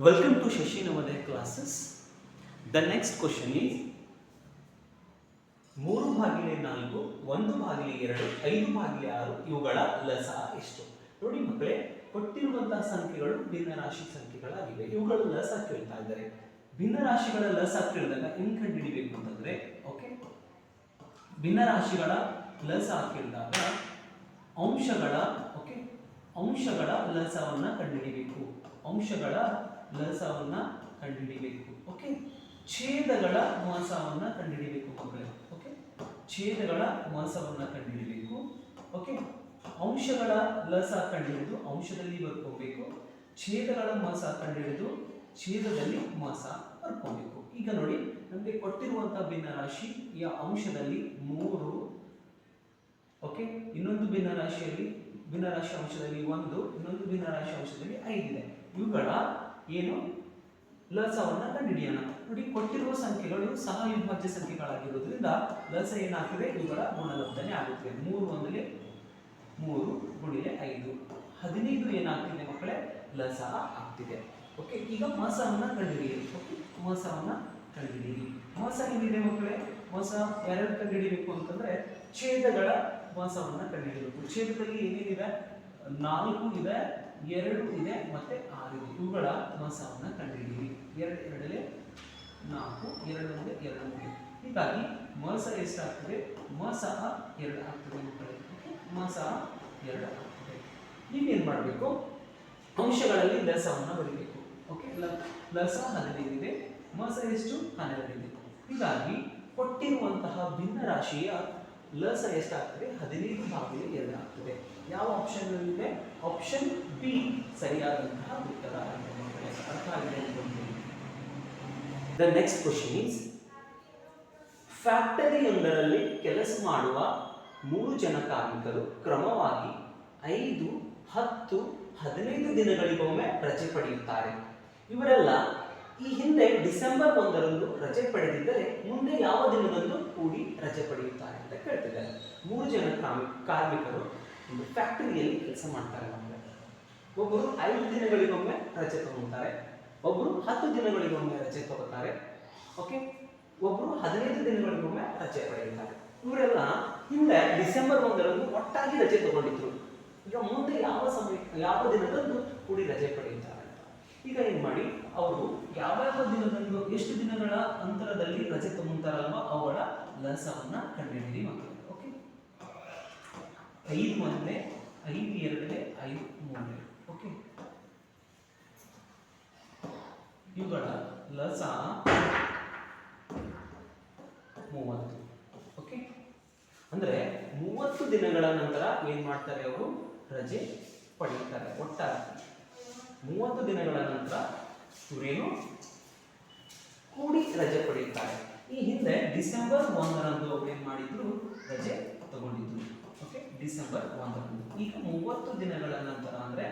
Welcome to Shashi Navodaya classes. The next question is, ಮೂರು ಭಾಗಿಲೆ ನಾಲ್ಕು, ಒಂದು ಭಾಗಿಲೆ ಎರಡು, ಐದು ಭಾಗಿಲೆ ಆರು ಇವುಗಳ ಲಸ ಎಷ್ಟು? ನೋಡಿ ಮಕ್ಕಳೇ, ಕೊಟ್ಟಿರುವಂತಹ ಸಂಖ್ಯೆಗಳು ಭಿನ್ನರಾಶಿ ಸಂಖ್ಯೆಗಳಾಗಿವೆ. ಇವುಗಳು ಲಸ ಕೇಳ್ತಾ ಇದ್ದಾರೆ. ಭಿನ್ನರಾಶಿಗಳ ಲಸ ಕೇಳಿದಾಗ ಹೆಂಗ್ ಕಂಡುಹಿಡಿಬೇಕು ಅಂತಂದ್ರೆ ಓಕೆ ಭಿನ್ನರಾಶಿಗಳ ಲಸ ಕೇಳಿದಾಗ ಅಂಶಗಳ ಓಕೆ ಅಂಶಗಳ ಲಸವನ್ನ ಕಂಡುಹಿಡಿಬೇಕು. ಅಂಶಗಳ ಲಸವನ್ನ ಕಂಡುಹಿಡಿಬೇಕು ಓಕೆ ಛೇದಗಳ ಮೋಸವನ್ನ ಕಂಡುಹಿಡಿಬೇಕು ಮಕ್ಕಳೇ ಓಕೆ ಛೇದಗಳ ಮೋಸವನ್ನ ಕಂಡುಹಿಡಿಬೇಕು ಓಕೆ ಅಂಶಗಳ ಲಸ ಕಂಡುಹಿಡಿದು ಅಂಶದಲ್ಲಿ ಬರ್ಕೋಬೇಕು, ಛೇದಗಳ ಮೋಸ ಕಂಡುಹಿಡಿದು ಛೇದದಲ್ಲಿ ಮೋಸ ಬರ್ಕೋಬೇಕು. ಈಗ ನೋಡಿ, ನಮಗೆ ಕೊಟ್ಟಿರುವಂತಹ ಈ ಅಂಶದಲ್ಲಿ ಮೂರು ಓಕೆ ಇನ್ನೊಂದು ಭಿನ್ನರಾಶಿಯಲ್ಲಿ, ಭಿನ್ನರಾಶಿ ಅಂಶದಲ್ಲಿ ಒಂದು, ಇನ್ನೊಂದು ಭಿನ್ನರಾಶಿ ಅಂಶದಲ್ಲಿ ಐದಿದೆ. ಇವುಗಳ ಏನು? ಲಸವನ್ನು ಕಂಡುಹಿಡಿಯೋಣ. ನೋಡಿ, ಕೊಟ್ಟಿರುವ ಸಂಖ್ಯೆಗಳು ಸಹ ವಿಭಾಜ್ಯ ಸಂಖ್ಯೆಗಳಾಗಿರೋದ್ರಿಂದ ಲಸ ಏನಾಗ್ತದೆ? ಇವುಗಳ ಗುಣಲಬ್ಧನೆ ಆಗುತ್ತದೆ ಮೂರು ಒಂದಲೇ ಮೂರು ಗುಣಿಲೆ ಐದು. ಹದಿನೈದು ಏನಾಗ್ತಿದೆ ಮಕ್ಕಳೇ? ಲಸ ಆಗ್ತಿದೆ. ಓಕೆ ಈಗ ಮಸವನ್ನು ಕಂಡುಹಿಡಿಯಿರಿ. ಓಕೆ ಮಸವನ್ನು ಕಂಡುಹಿಡಿಯಿರಿ. ಮಸ ಏನಿದೆ ಮಕ್ಕಳೇ? ಮಸ ಯಾರ್ಯಾರು ಕಂಡುಹಿಡಿಬೇಕು ಅಂತಂದ್ರೆ ಛೇದಗಳ ಮಸವನ್ನು ಕಂಡುಹಿಡಿಯಬೇಕು ಛೇದದಲ್ಲಿ ಏನೇನಿದೆ? ನಾಲ್ಕು ಇದೆ, ಎರಡು ಇದೆ, ಮತ್ತೆ ಆರು ಇದೆ. ಇವುಗಳ ಮಾಸವನ್ನು ಕಂಡುಹಿಡಿಯಿರಿ ಎರಡು ಎರಡಲೆ ನಾಲ್ಕು, ಎರಡು ಒಂದೇ ಎರಡು ಮೂರು ಹೀಗಾಗಿ ಮಸ ಎಷ್ಟಾಗ್ತದೆ? ಮಸ ಎರಡು ಆಗ್ತದೆ ಮಕ್ಕಳೇ ಮಸ ಎರಡು ಆಗ್ತದೆ. ಏನು ಮಾಡಬೇಕು? ಅಂಶಗಳಲ್ಲಿ ಲಸವನ್ನು ಬರೀಬೇಕು. ಓಕೆ ಲಸ ಹದಿನೈದು ಇದೆ ಮೋಸ ಎಷ್ಟು? ಹನ್ನೆರಡು ಇದೆ ಹೀಗಾಗಿ ಕೊಟ್ಟಿರುವಂತಹ ಭಿನ್ನ ರಾಶಿಯ ಲಸ ಎಷ್ಟಾಗ್ತದೆ? ಹದಿನೈದು ಭಾಗದಲ್ಲಿ ಎರಡು ಆಗ್ತದೆ. ಯಾವ ಆಪ್ಷನ್ ಇದೆ? ಆಪ್ಷನ್ ಬಿ ಸರಿಯಾದಂತಹ ಉತ್ತರ. ಅರ್ಥ ಆಗಿದೆ ದ ನೆಕ್ಸ್ಟ್ ಕ್ವಶನ್ ಈಸ್ ಫ್ಯಾಕ್ಟರಿಯೊಂದರಲ್ಲಿ ಕೆಲಸ ಮಾಡುವ ಮೂರು ಜನ ಕಾರ್ಮಿಕರು ಕ್ರಮವಾಗಿ ಐದು, ಹತ್ತು, ಹದಿನೈದು ದಿನಗಳಿಗೊಮ್ಮೆ ರಜೆ ಪಡೆಯುತ್ತಾರೆ. ಇವರೆಲ್ಲ ಈ ಹಿಂದೆ ಡಿಸೆಂಬರ್ ಒಂದರಂದು ರಜೆ ಪಡೆದಿದ್ದರೆ ಮುಂದೆ ಯಾವ ದಿನದಂದು ಕೂಡಿ ರಜೆ ಪಡೆಯುತ್ತಾರೆ ಅಂತ ಕೇಳ್ತಿದ್ದಾರೆ. ಮೂರು ಜನ ಕಾರ್ಮಿ, ಕಾರ್ಮಿಕರು ಒಂದು ಫ್ಯಾಕ್ಟರಿಯಲ್ಲಿ ಕೆಲಸ ಮಾಡ್ತಾರೆ ನಮಗೆ. ಒಬ್ಬರು ಐದು ದಿನಗಳಿಗೊಮ್ಮೆ ರಜೆ ತಗೊಳ್ತಾರೆ ಒಬ್ಬರು ಹತ್ತು ದಿನಗಳಿಗೊಮ್ಮೆ ರಜೆ ತಗೋತಾರೆ ಓಕೆ ಒಬ್ಬರು ಹದಿನೈದು ದಿನಗಳಿಗೊಮ್ಮೆ ರಜೆ ಪಡೆಯುತ್ತಾರೆ. ಇವರೆಲ್ಲ ಹಿಂದೆ ಡಿಸೆಂಬರ್ ಒಂದರಂದು ಒಟ್ಟಾಗಿ ರಜೆ ತಗೊಂಡಿದ್ರು. ಈಗ ಮುಂದೆ ಯಾವ ಸಮಯ, ಯಾವ ದಿನದಂದು ಕೂಡಿ ರಜೆ ಪಡೆಯುತ್ತಾರೆ ಈಗ ಏನ್ ಮಾಡಿ, ಅವರು ಯಾವ ಯಾವ ದಿನದಂದು, ಎಷ್ಟು ದಿನಗಳ ಅಂತರದಲ್ಲಿ ರಜೆ ತಗೊಂತಾರಲ್ವ ಅವುಗಳ ಲಸವನ್ನ ಓಕೆ ಐದು ಒಂದನೇ ಐದು ಎರಡನೇ ಐದು ಮೂರನೇ ಓಕೆ ಇವುಗಳ ಲಸ ಮೂವತ್ತು. ಓಕೆ ಅಂದ್ರೆ ಮೂವತ್ತು ದಿನಗಳ ನಂತರ ಏನು ಮಾಡ್ತಾರೆ ಅವರು? ರಜೆ ಪಡೆಯುತ್ತಾರೆ ಒಟ್ಟಾರೆ ಮೂವತ್ತು ದಿನಗಳ ನಂತರ ಇವರೇನು ಕೂಡಿ ರಜೆ ಪಡೆಯುತ್ತಾರೆ ಈ ಹಿಂದೆ ಡಿಸೆಂಬರ್ ಒಂದರಂದು ಅವ್ರು ಏನು ಮಾಡಿದ್ರು? ರಜೆ ತಗೊಂಡಿದ್ರು. ಓಕೆ ಡಿಸೆಂಬರ್ ಒಂದರಂದು. ಈಗ ಮೂವತ್ತು ದಿನಗಳ ನಂತರ ಅಂದ್ರೆ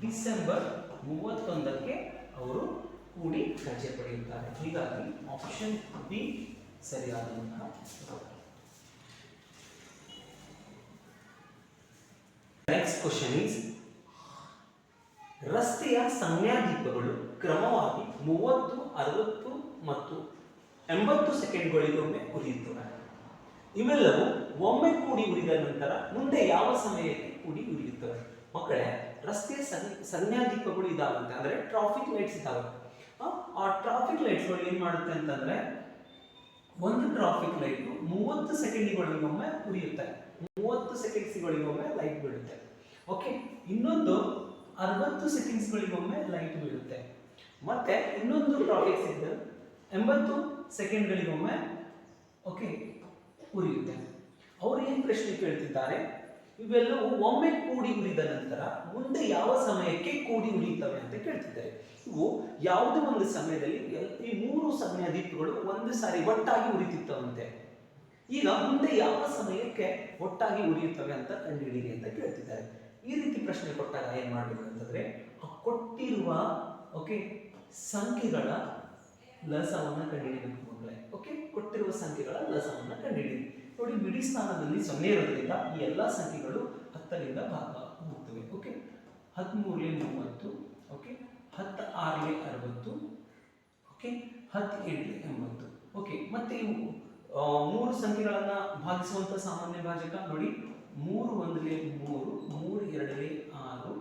ಡಿಸೆಂಬರ್ ಮೂವತ್ತೊಂದಕ್ಕೆ ಅವರು ಕೂಡಿ ರಜೆ ಪಡೆಯುತ್ತಾರೆ. ಹೀಗಾಗಿ ಆಪ್ಷನ್ ಬಿ ಸರಿಯಾದಂತಹ ನೆಕ್ಸ್ಟ್ ಕ್ವಶನ್ ಈಸ್ ರಸ್ತೆಯ ಸಂಜ್ಞಾದೀಪಗಳು ಕ್ರಮವಾಗಿ ಮೂವತ್ತು, ಅರವತ್ತು ಮತ್ತು ಎಂಬತ್ತು ಸೆಕೆಂಡ್ಗಳಿಗೊಮ್ಮೆ ಉರಿಯುತ್ತವೆ. ಇವೆಲ್ಲವೂ ಒಮ್ಮೆ ಕೂಡಿ ಉರಿದ ನಂತರ ಮುಂದೆ ಯಾವ ಸಮಯಕ್ಕೆ ಕೂಡಿ ಉರಿಯುತ್ತವೆ? ಮಕ್ಕಳೇ ರಸ್ತೆಯ ಸನ್, ಸನ್ಯಾದೀಪಗಳು ಇದಾವಂತೆ, ಅಂದ್ರೆ ಟ್ರಾಫಿಕ್ ಲೈಟ್ಸ್ ಇದಾವೆ ಆ- ಆ ಟ್ರಾಫಿಕ್ ಲೈಟ್ಸ್ಗಳು ಏನ್ ಮಾಡುತ್ತೆ ಅಂತಂದ್ರೆ ಒಂದು ಟ್ರಾಫಿಕ್ ಲೈಟ್ ಮೂವತ್ತು ಸೆಕೆಂಡ್ಗಳಿಗೊಮ್ಮೆ ಉರಿಯುತ್ತೆ. ಮೂವತ್ತು ಸೆಕೆಂಡ್ಸ್ಗಳಿಗೊಮ್ಮೆ ಲೈಟ್ ಬೀಳುತ್ತೆ. ಓಕೆ ಇನ್ನೊಂದು ಅರವತ್ತು ಸೆಕೆಂಡ್ಸ್ಗಳಿಗೊಮ್ಮೆ ಲೈಟ್ ಬೀಳುತ್ತೆ. ಮತ್ತೆ ಇನ್ನೊಂದು ಟ್ರಾಫಿಕ್ ಸಿಗ್ನಲ್ ಎಂಬತ್ತು ಸೆಕೆಂಡ್ಗಳಿಗೊಮ್ಮೆ ಓಕೆ ಉರಿಯುತ್ತೆ. ಅವರು ಏನು ಪ್ರಶ್ನೆ ಕೇಳ್ತಿದ್ದಾರೆ? ಇವೆಲ್ಲವೂ ಒಮ್ಮೆ ಕೂಡಿ ಉರಿದ ನಂತರ ಮುಂದೆ ಯಾವ ಸಮಯಕ್ಕೆ ಕೂಡಿ ಉರಿಯುತ್ತವೆ ಅಂತ ಕೇಳ್ತಿದ್ದಾರೆ. ಇವು ಯಾವುದೇ ಒಂದು ಸಮಯದಲ್ಲಿ ಈ ಮೂರು ಸಮಯ ದೀಪಗಳು ಒಂದು ಸಾರಿ ಒಟ್ಟಾಗಿ ಉರಿತಿತ್ತವಂತೆ. ಈಗ ಮುಂದೆ ಯಾವ ಸಮಯಕ್ಕೆ ಒಟ್ಟಾಗಿ ಉರಿಯುತ್ತವೆ ಅಂತ ಕಂಡುಹಿಡಿಯಿರಿ ಅಂತ ಕೇಳ್ತಿದ್ದಾರೆ. ಈ ರೀತಿ ಪ್ರಶ್ನೆ ಕೊಟ್ಟಾಗ ಏನ್ ಮಾಡಬೇಕು ಅಂತಂದ್ರೆ ಕೊಟ್ಟಿರುವ ಓಕೆ ಸಂಖ್ಯೆಗಳ ಲಸವನ್ನ ಕಂಡುಹಿಡಿಯಬೇಕು ಮಕ್ಕಳೇ. ಓಕೆ ಕೊಟ್ಟಿರುವ ಸಂಖ್ಯೆಗಳ ಲಸವನ್ನು ಕಂಡುಹಿಡಿಯಿರಿ. ನೋಡಿ, ಬಿಡಿ ಸ್ಥಾನದಲ್ಲಿ ಸೊನ್ನೆ ಇರೋದ್ರಿಂದ ಈ ಎಲ್ಲ ಸಂಖ್ಯೆಗಳು ಹತ್ತರಿಂದ ಭಾಗ ಹೋಗ್ತವೆ. ಓಕೆ ಹದಿಮೂರನೇ ಮೂವತ್ತು ಓಕೆ ಹತ್ತು ಆರಲೆ ಅರವತ್ತು ಓಕೆ ಹತ್ತು ಎಂಟಲೆ ಎಂಬತ್ತು. ಓಕೆ ಮತ್ತೆ ಇವು ಮೂರು ಸಂಖ್ಯೆಗಳನ್ನು ಭಾಗಿಸುವಂಥ ಸಾಮಾನ್ಯ ಭಾಜಕ, ನೋಡಿ, ಮೂರು ಒಂದಲೆ ಮೂರು ಮೂರು ಎರಡಲೆ ಆರು,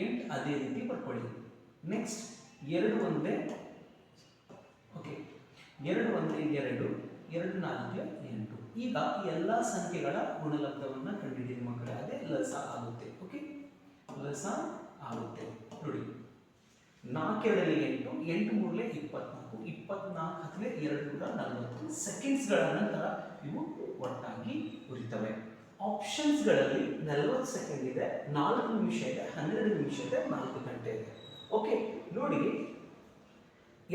ಎಂಟು ಅದೇ ರೀತಿ ಪಡ್ಕೊಳ್ಳಿ ನೆಕ್ಸ್ಟ್ ಎರಡು ಒಂದೇ ಓಕೆ ಎರಡು ಒಂದೇ ಎರಡು ಎರಡು ನಾಲ್ಕು ಎಂಟು. ಈಗ ಎಲ್ಲ ಸಂಖ್ಯೆಗಳ ಗುಣಲಬ್ಧವನ್ನು ಕಂಡುಹಿಡಿಯಿರಿ ಮಕ್ಕಳೇ. ಅದೇ ಲಸ ಆಗುತ್ತೆ. ಓಕೆ ಲಸ ಆಗುತ್ತೆ. ನೋಡಿ. ನಾಲ್ಕೆರಡಲ್ಲಿ ಎಂಟು ಎಂಟು ಮೂರಲೆ ಇಪ್ಪತ್ನಾಲ್ಕು ಇಪ್ಪತ್ನಾಲ್ಕು ಹತ್ತಲೆ ಎರಡು ನೂರ ನಲವತ್ತು ಸೆಕೆಂಡ್ಸ್ಗಳ ನಂತರ ಇವು ಒಟ್ಟಾಗಿ ಉರಿತವೆ. ಆಪ್ಷನ್ಸ್ಗಳಲ್ಲಿ ನಲವತ್ತು ಸೆಕೆಂಡ್ ಇದೆ, ನಾಲ್ಕು ನಿಮಿಷ ಇದೆ, ಹನ್ನೆರಡು ನಿಮಿಷ ಇದೆ, ನಾಲ್ಕು ಗಂಟೆ ಇದೆ. ಓಕೆ ನೋಡಿ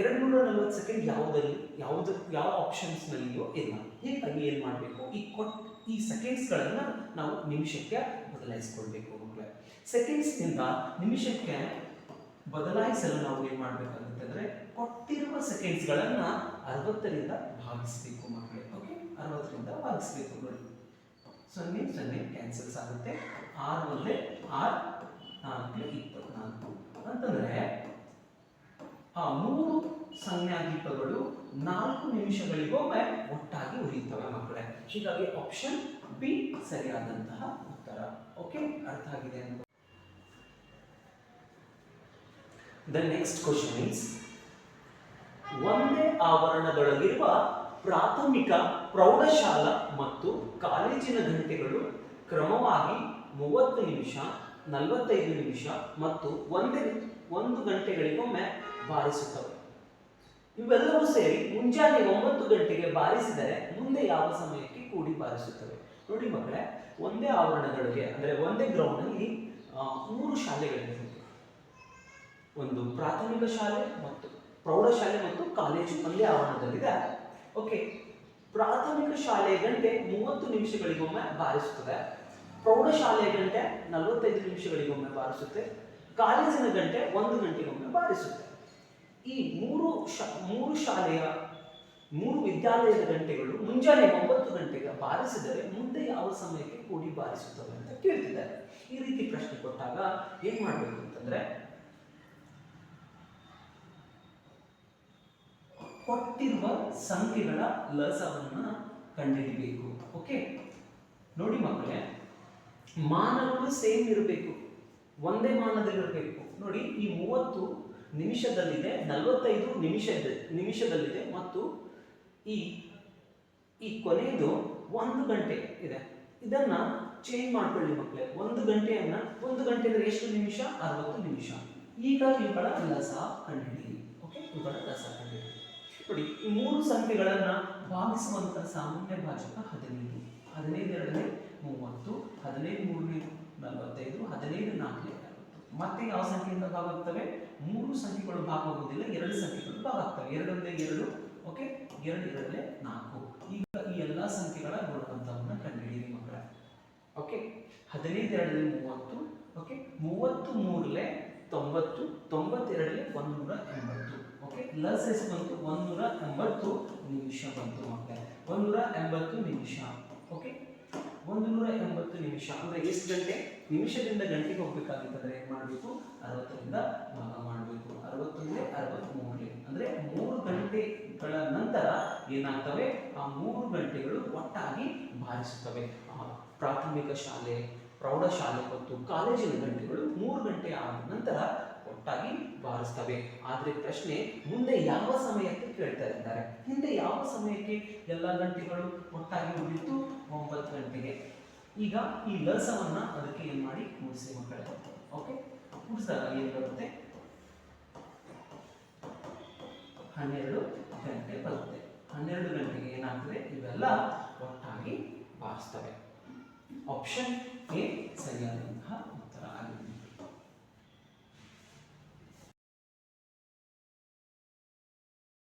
ಎರಡು ನೂರ ನಲವತ್ತು ಸೆಕೆಂಡ್ ಯಾವುದಲ್ಲಿ, ಯಾವುದು, ಯಾವ ಆಪ್ಷನ್ಸ್ನಲ್ಲಿಯೋ ಇಲ್ಲ ಹೀಗಾಗಿ ಏನು ಮಾಡಬೇಕು? ಈ ಕೊಟ್, ಈ ಸೆಕೆಂಡ್ಸ್ಗಳನ್ನು ನಾವು ನಿಮಿಷಕ್ಕೆ ಬದಲಾಯಿಸ್ಕೊಳ್ಬೇಕು ಮಕ್ಕಳೇ ಸೆಕೆಂಡ್ಸ್ನಿಂದ ನಿಮಿಷಕ್ಕೆ ಬದಲಾಯಿಸಲು ನಾವು ಏನು ಮಾಡಬೇಕಾಗುತ್ತೆ ಅಂದರೆ ಕೊಟ್ಟಿರುವ ಸೆಕೆಂಡ್ಸ್ಗಳನ್ನು ಅರವತ್ತರಿಂದ ಭಾಗಿಸಬೇಕು ಮಕ್ಕಳೇ ಓಕೆ ಅರವತ್ತರಿಂದ ಭಾಗಿಸ್ಬೇಕು ನೋಡಿ. ಸೊನ್ನೆ ಸೊನ್ನೆ ಕ್ಯಾನ್ಸಲ್ಸ್ ಆಗುತ್ತೆ. ಆರು ಒಂದೇ, ಆರು ನಾಲ್ಕು ಇಪ್ಪತ್ನಾಲ್ಕು. ಅಂತಂದರೆ, ಆ ಮೂರು ಸಂಜ್ಞಾದೀಪಗಳು ನಾಲ್ಕು ನಿಮಿಷಗಳಿಗೊಮ್ಮೆ ಒಟ್ಟಾಗಿ ಉರಿಯುತ್ತವೆ ಮಕ್ಕಳೇ. ಹೀಗಾಗಿ ಆಪ್ಷನ್ ಬಿ ಸರಿಯಾದಂತಹ ಉತ್ತರ. ಓಕೆ ಅರ್ಥ ಆಗಿದೆ ಅಂತ. ದ ನೆಕ್ಸ್ಟ್ ಕ್ವಶನ್ ಇಸ್ ಒಂದೇ ಆವರಣದೊಳಗಿರುವ ಪ್ರಾಥಮಿಕ ಪ್ರೌಢಶಾಲಾ ಮತ್ತು ಕಾಲೇಜಿನ ಗಂಟೆಗಳು ಕ್ರಮವಾಗಿ ಮೂವತ್ತು ನಿಮಿಷ, ನಲವತ್ತೈದು ನಿಮಿಷ ಮತ್ತು ಒಂದೇ, ಒಂದು ಗಂಟೆಗಳಿಗೊಮ್ಮೆ ಬಾರಿಸುತ್ತವೆ. ಇವೆಲ್ಲವೂ ಸೇರಿ ಮುಂಜಾನೆ ಒಂಬತ್ತು ಗಂಟೆಗೆ ಬಾರಿಸಿದರೆ ಮುಂದೆ ಯಾವ ಸಮಯಕ್ಕೆ ಕೂಡಿ ಬಾರಿಸುತ್ತವೆ? ನೋಡಿ ಮಕ್ಕಳೇ, ಒಂದೇ ಆವರಣಗಳಿಗೆ, ಅಂದರೆ ಒಂದೇ ಗ್ರೌಂಡಲ್ಲಿ ಮೂರು ಶಾಲೆಗಳಿವೆ. ಒಂದು ಪ್ರಾಥಮಿಕ ಶಾಲೆ ಮತ್ತು ಪ್ರೌಢಶಾಲೆ ಮತ್ತು ಕಾಲೇಜು ಒಂದೇ ಆವರಣದಲ್ಲಿದೆ. ಓಕೆ ಪ್ರಾಥಮಿಕ ಶಾಲೆ ಗಂಟೆ ಮೂವತ್ತು ನಿಮಿಷಗಳಿಗೊಮ್ಮೆ ಬಾರಿಸುತ್ತದೆ. ಪ್ರೌಢಶಾಲೆ ಗಂಟೆ ನಲವತ್ತೈದು ನಿಮಿಷಗಳಿಗೊಮ್ಮೆ ಬಾರಿಸುತ್ತೆ. ಕಾಲೇಜಿನ ಗಂಟೆ ಒಂದು ಗಂಟೆಗೊಮ್ಮೆ ಬಾರಿಸುತ್ತೆ. ಈ ಮೂರು ಶ, ಮೂರು ಶಾಲೆಯ ಮೂರು ವಿದ್ಯಾಲಯದ ಗಂಟೆಗಳು ಮುಂಜಾನೆ ಒಂಬತ್ತು ಗಂಟೆಗೆ ಬಾರಿಸಿದರೆ ಮುಂದೆ ಯಾವ ಸಮಯಕ್ಕೆ ಕೂಡಿ ಬಾರಿಸುತ್ತವೆ ಅಂತ ಕೇಳ್ತಿದ್ದಾರೆ. ಈ ರೀತಿ ಪ್ರಶ್ನೆ ಕೊಟ್ಟಾಗ ಏನ್ ಮಾಡಬೇಕು ಅಂತಂದ್ರೆ, ಕೊಟ್ಟಿರುವ ಸಂಖ್ಯೆಗಳ ಲಸವನ್ನ ಕಂಡುಹಿಡಿಯಬೇಕು ಓಕೆ ನೋಡಿ ಮಕ್ಕಳೇ ಮಾನಗಳು ಸೇಮ್ ಇರಬೇಕು. ಒಂದೇ ಮಾನದಲ್ಲಿರಬೇಕು. ನೋಡಿ, ಈ ಮೂವತ್ತು ನಿಮಿಷದಲ್ಲಿದೆ, ನಲವತ್ತೈದು ನಿಮಿಷದ ನಿಮಿಷದಲ್ಲಿದೆ ಮತ್ತು ಈ ಈ ಕೊನೆಯದು ಒಂದು ಗಂಟೆ ಇದೆ. ಇದನ್ನ ಚೇಂಜ್ ಮಾಡ್ಕೊಳ್ಳಿ ಮಕ್ಕಳೇ ಒಂದು ಗಂಟೆಯನ್ನ, ಒಂದು ಗಂಟೆ ಎಷ್ಟು ನಿಮಿಷ? ಅರವತ್ತು ನಿಮಿಷ. ಈಗ ಇವುಗಳ ಲಸ ಕಂಡುಹಿಡಿಯಿರಿ ಓಕೆ ಇವುಗಳ ಲಸ ಕಂಡುಹಿಡಿಯಿರಿ ನೋಡಿ, ಈ ಮೂರು ಸಂಖ್ಯೆಗಳನ್ನ ಭಾಗಿಸುವಂತ ಸಾಮಾನ್ಯ ಭಾಜಕ ಹದಿನೈದು. ಹದಿನೈದು ಎರಡನೇ ಮೂವತ್ತು, ಹದಿನೈದು ಮೂರನೇ ನಲವತ್ತೈದು, ಹದಿನೈದು ನಾಲ್ಕನೇ ಮತ್ತೆ ಯಾವ ಸಂಖ್ಯೆಯಿಂದ ಭಾಗುತ್ತವೆ ಮೂರು ಸಂಖ್ಯೆಗಳು ಭಾಗವಾಗುವುದಿಲ್ಲ ಎರಡು ಸಂಖ್ಯೆಗಳು ಭಾಗ ಆಗ್ತವೆ. ಎರಡೊಂದೇ ಎರಡು ಓಕೆ ಎರಡು ನಾಲ್ಕು. ಈಗ ಈ ಎಲ್ಲಾ ಸಂಖ್ಯೆಗಳ ಗುಣವಂತವನ್ನು ಕಂಡುಹಿಡಿಯಿರಿ ಮಕ್ಕಳ. ಓಕೆ ಹದಿನೈದು ಎರಡನೇ ಮೂವತ್ತು ಓಕೆ ಮೂವತ್ತು ಮೂರಲೆ ತೊಂಬತ್ತು ತೊಂಬತ್ತೆರಡಲೆ ಒಂದೂರ ಎಂಬತ್ತು ಓಕೆ ಲಸ್ ಎಸ್ ಬಂತು? ಒಂದೂರ ಎಂಬತ್ತು ನಿಮಿಷ ಬಂತು ಮಕ್ಕಳ. ಒಂದೂರ ಎಂಬತ್ತು ನಿಮಿಷ ಓಕೆ ಒಂದು ನೂರ ಎಂಬತ್ತು ನಿಮಿಷ. ಅಂದ್ರೆ ಎಷ್ಟು ಗಂಟೆ? ನಿಮಿಷದಿಂದ ಗಂಟೆಗೆ ಹೋಗ್ಬೇಕಾಗಿತ್ತಂದ್ರೆ ಏನು ಮಾಡಬೇಕು? ಅರವತ್ತರಿಂದ ಭಾಗ ಮಾಡಬೇಕು. ಅರವತ್ತೊಂದೇ ಮೂರು ಅಂದ್ರೆ ಮೂರು ಗಂಟೆಗಳ ನಂತರ ಏನಾಗ್ತವೆ? ಆ ಮೂರು ಗಂಟೆಗಳು ಒಟ್ಟಾಗಿ ಬಾರಿಸುತ್ತವೆ. ಆ ಪ್ರಾಥಮಿಕ ಶಾಲೆ, ಪ್ರೌಢಶಾಲೆ ಮತ್ತು ಕಾಲೇಜಿನ ಗಂಟೆಗಳು ಮೂರು ಗಂಟೆ ಆದ ನಂತರ ಒಟ್ಟಾಗಿ ಬಾರಿಸ್ತವೆ. ಆದರೆ ಪ್ರಶ್ನೆ, ಮುಂದೆ ಯಾವ ಸಮಯಕ್ಕೆ ಕೇಳ್ತಾ ಇದ್ದಾರೆ? ಹಿಂದೆ ಯಾವ ಸಮಯಕ್ಕೆ ಎಲ್ಲ ಗಂಟೆಗಳು ಒಟ್ಟಾಗಿ ಉಳಿತು ಒಂಬತ್ತು ಗಂಟೆಗೆ. ಈಗ ಈ ಲಸವನ್ನ ಅದಕ್ಕೆ ಏನ್ ಮಾಡಿ ಕೂಡಿಸಿ ಮಕ್ಕಳೇ ಓಕೆ ಕೂಡಿಸಿದಾಗ ಏನ್ ಬರುತ್ತೆ? ಹನ್ನೆರಡು ಗಂಟೆ ಬರುತ್ತೆ. ಹನ್ನೆರಡು ಗಂಟೆಗೆ ಏನಾಗ್ತದೆ? ಇವೆಲ್ಲ ಒಟ್ಟಾಗಿ ಬಾರಿಸ್ತವೆ. ಆಪ್ಷನ್ ಎ ಆಗಿದೆ